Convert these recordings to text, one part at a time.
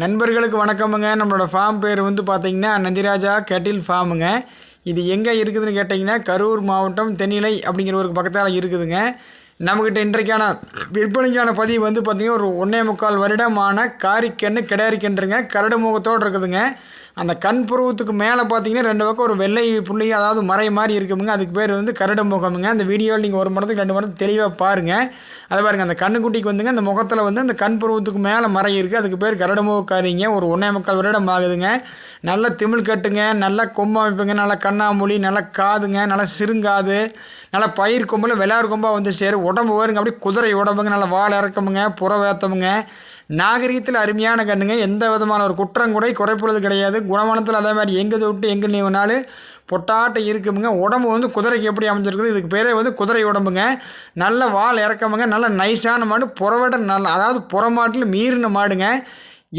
நண்பர்களுக்கு வணக்கமுங்க. நம்மளோட ஃபார்ம் பேர் வந்து பார்த்திங்கன்னா நந்திராஜா கேட்டில் ஃபார்முங்க இது எங்கே இருக்குதுன்னு கேட்டிங்கன்னா கரூர் மாவட்டம் தென்னிலை அப்படிங்கிற ஒரு பக்கத்தால் இருக்குதுங்க. நம்மக்கிட்ட இன்றைக்கான விற்பனைக்கான பதிவு வந்து பார்த்திங்கன்னா ஒரு ஒன்றே முக்கால் வருடமான காரிக்கன்று கிடாரிக்கன்றுங்க. கரடு முகத்தோடு இருக்குதுங்க. அந்த கண் புருவத்துக்கு மேலே பார்த்தீங்கன்னா ரெண்டு பக்கம் ஒரு வெள்ளை புள்ளி அதாவது மறை மாதிரி இருக்குமுங்க. அதுக்கு பேர் வந்து கரடு முகமுங்க. அந்த வீடியோவில் நீங்கள் ஒரு மடத்துக்கு ரெண்டு மடத்துக்கு தெளிவாக பாருங்கள் அதை பாருங்கள் அந்த கண்ணுக்குட்டிக்கு வந்துங்க அந்த முகத்தில் வந்து அந்த கண் புருவத்துக்கு மேலே மறை இருக்குது அதுக்கு பேர் கரடு முகக்காரிங்க. ஒரு ஒன்றே முக்கால் வருடம் ஆகுதுங்க. நல்ல திமிழ் கட்டுங்க நல்ல கொம்பு அமைப்புங்க நல்ல கண்ணாமொழி நல்ல காதுங்க நல்ல சிறுங்காது நல்ல பயிர் கொம்பில் விளையாடு கொம்பாக வந்து சேரும். உடம்பு வருங்க அப்படியே குதிரை உடம்புங்க நல்லா வாழை இறக்கமுங்க புற வேத்தமுங்க. நாகரீகத்தில் அருமையான கண்ணுங்க. எந்த விதமான ஒரு குற்றம் கூட குறைப்புறது கிடையாது. குணவனத்தில் அதே மாதிரி எங்கே தொட்டு எங்கே நீவினாலும் பொட்டாட்டம் இருக்குமுங்க. உடம்பு வந்து குதிரைக்கு எப்படி அமைஞ்சிருக்குது? இதுக்கு பேரே வந்து குதிரை உடம்புங்க. நல்ல வால் இறக்கமுங்க. நல்ல நைஸான மாடு புறவிட நல்ல அதாவது புறமாட்டில் மீறின மாடுங்க.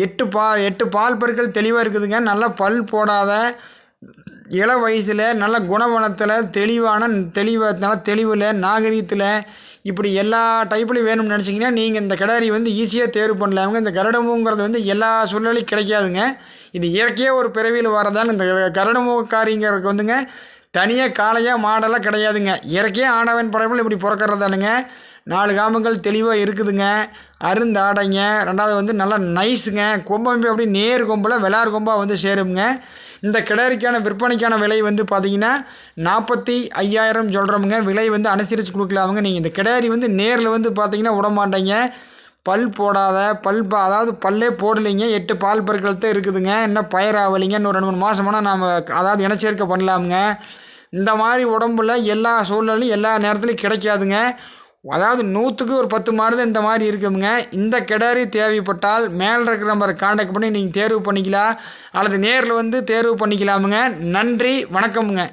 எட்டு பா எட்டு பால் பற்கள் தெளிவாக இருக்குதுங்க. நல்ல பல் போடாத இள வயசில் நல்ல குணவனத்தில் தெளிவான தெளிவாக நல்ல தெளிவில் நாகரீகத்தில் இப்படி எல்லா டைப்லையும் வேணும்னு நினச்சிங்கன்னா நீங்கள் இந்த கிடாரி வந்து ஈஸியாக தேர்வு பண்ணலாமுங்க இந்த கரடமுங்கிறது வந்து எல்லா சூழ்நிலையும் கிடைக்காதுங்க. இது இயற்கையாக ஒரு பிறவியில் வரதால் இந்த கரடமுக்காரிங்கிறதுக்கு வந்துங்க தனியாக காளையாக மாடெல்லாம் கிடையாதுங்க. இயற்கையாக ஆடவன் படைப்பில் இப்படி பிறக்கிறதானுங்க. நாலு காமங்கள் தெளிவாக இருக்குதுங்க. அருந்தாடைங்க. ரெண்டாவது வந்து நல்லா நைஸுங்க கொம்பம்பி அப்படி நேர் கொம்பில் விளாறு கொம்பாக வந்து சேருங்க இந்த கிடாரிக்கான விற்பனைக்கான விலை வந்து பார்த்திங்கன்னா நாற்பத்தி ஐயாயிரம் சொல்கிறவங்க விலை வந்து அனுசரித்து கொடுக்கலாமுங்க நீங்கள் இந்த கிடாரி வந்து நேரில் வந்து பார்த்தீங்கன்னா விட பல் போடாத பல் பா அதாவது பல்லே போடலைங்க. எட்டு பால் பற்கள் தான் இருக்குதுங்க. இன்னும் பயிராகலைங்க இன்னும் ரெண்டு மூணு மாதமானா நாம் அதாவது இனச்சேர்க்கை பண்ணலாமுங்க. இந்த மாதிரி உடம்புல எல்லா சூழ்நிலையும் எல்லா நேரத்துலையும் கிடைக்காதுங்க. அதாவது நூற்றுக்கு ஒரு பத்து மாடு இந்த மாதிரி இருக்குங்க இந்த கிடாரி தேவைப்பட்டால் மேலே இருக்கிற நம்பரை காண்டாக்ட் பண்ணி நீங்கள் தேர்வு பண்ணிக்கலாம். அல்லது நேரில் வந்து தேர்வு பண்ணிக்கலாமுங்க. நன்றி வணக்கமுங்க.